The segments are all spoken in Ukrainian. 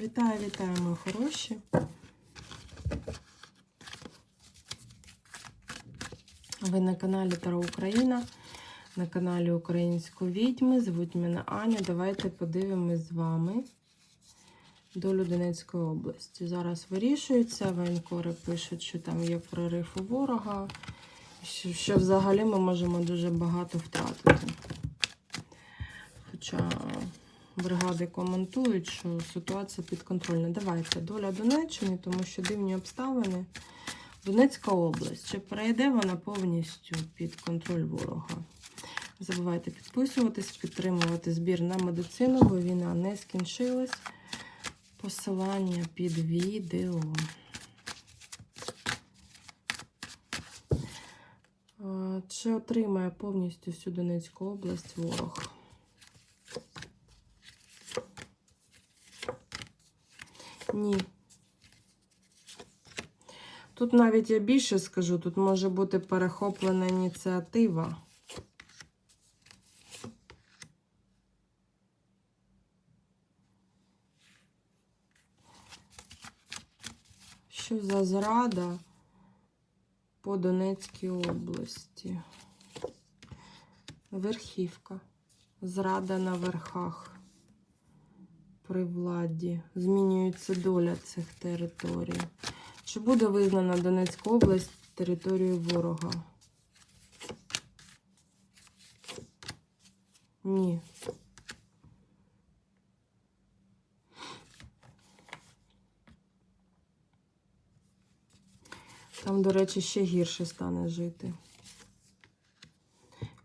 Вітаю, вітаю, мої хороші. Ви на каналі Таро Україна, на каналі Української відьми. Звуть мене Аня. Давайте подивимось з вами долю Донецької області. Зараз вирішується. Воєнкори пишуть, що там є прорив у ворога, що, що взагалі ми можемо дуже багато втратити. Хоча бригади коментують, що ситуація підконтрольна. Давайте доля Донеччини, тому що дивні обставини. Донецька область. Чи перейде вона повністю під контроль ворога? Не забувайте підписуватись, підтримувати збір на медицину, бо війна не скінчилась. Посилання під відео. Чи отримає повністю всю Донецьку область ворог? Ні. Тут навіть я більше скажу, тут може бути перехоплена ініціатива. Що за зрада по Донецькій області? Верхівка. Зрада на верхах при владі. Змінюється доля цих територій. Чи буде визнана Донецька область територією ворога? Ні. Там, до речі, ще гірше стане жити.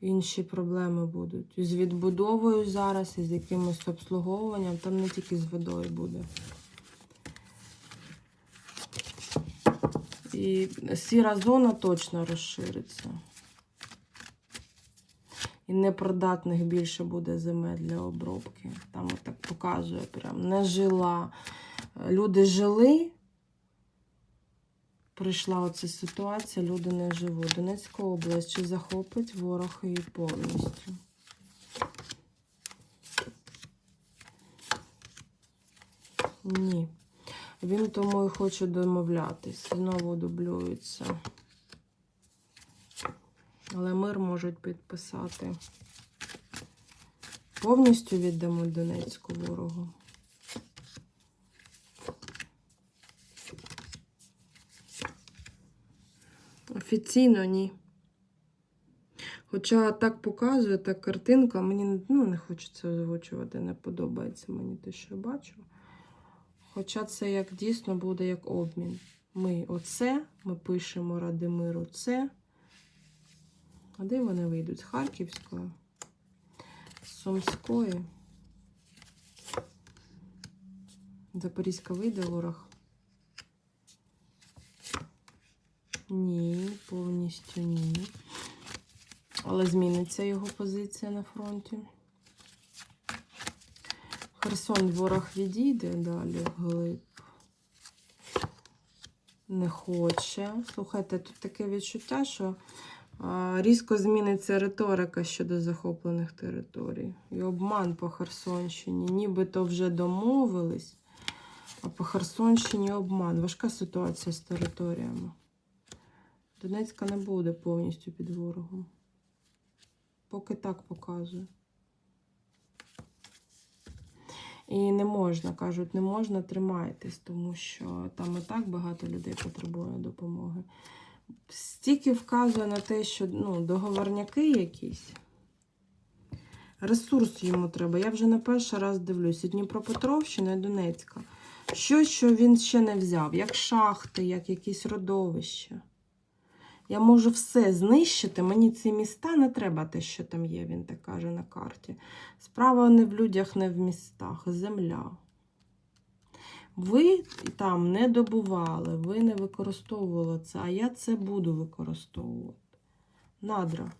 Інші проблеми будуть. З відбудовою зараз, і з якимось обслуговуванням. Там не тільки з водою буде. І сіра зона точно розшириться. І непридатних більше буде земель для обробки. Там отак показує прям не жила. Люди жили. Прийшла оця ситуація, люди не живуть. Донецька область чи захопить ворог її повністю. Ні. Він тому і хоче домовлятись. Знову дублюється. Але мир можуть підписати. Повністю віддамо Донецьку ворогу. Офіційно ні. Хоча так показує, так картинка, мені ну, не хочеться озвучувати, не подобається мені те, що я бачу. Хоча це як дійсно буде як обмін. Ми оце, ми пишемо ради миру це. А де вони вийдуть? З Харківської, з Сумської. Запорізька вийде ворог. Ні, повністю ні. Але зміниться його позиція на фронті. Херсон ворог відійде далі вглиб. Не хоче. Слухайте, тут таке відчуття, що різко зміниться риторика щодо захоплених територій. І обман по Херсонщині. Нібито вже домовились, а по Херсонщині обман. Важка ситуація з територіями. Донецька не буде повністю під ворогом. Поки так показує. І не можна, кажуть, не можна тримайтесь, тому що там і так багато людей потребує допомоги. Стільки вказує на те, що ну, договорняки якісь. Ресурс йому треба. Я вже не перший раз дивлюся. Дніпропетровщина і Донецька. Щось, що він ще не взяв, як шахти, як якісь родовища. Я можу все знищити, мені ці міста не треба те, що там є, він так каже на карті. Справа не в людях, не в містах, земля. Ви там не добували, ви не використовували це, а я це буду використовувати. Надра.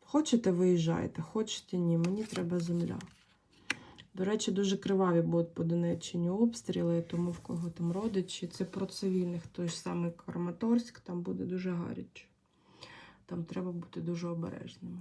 Хочете, виїжджайте, хочете ні, мені треба земля. До речі, дуже криваві будуть по Донеччині обстріли, тому в кого там родичі. Це про цивільних, той ж самий Карматорськ, там буде дуже гаряче. Там треба бути дуже обережними.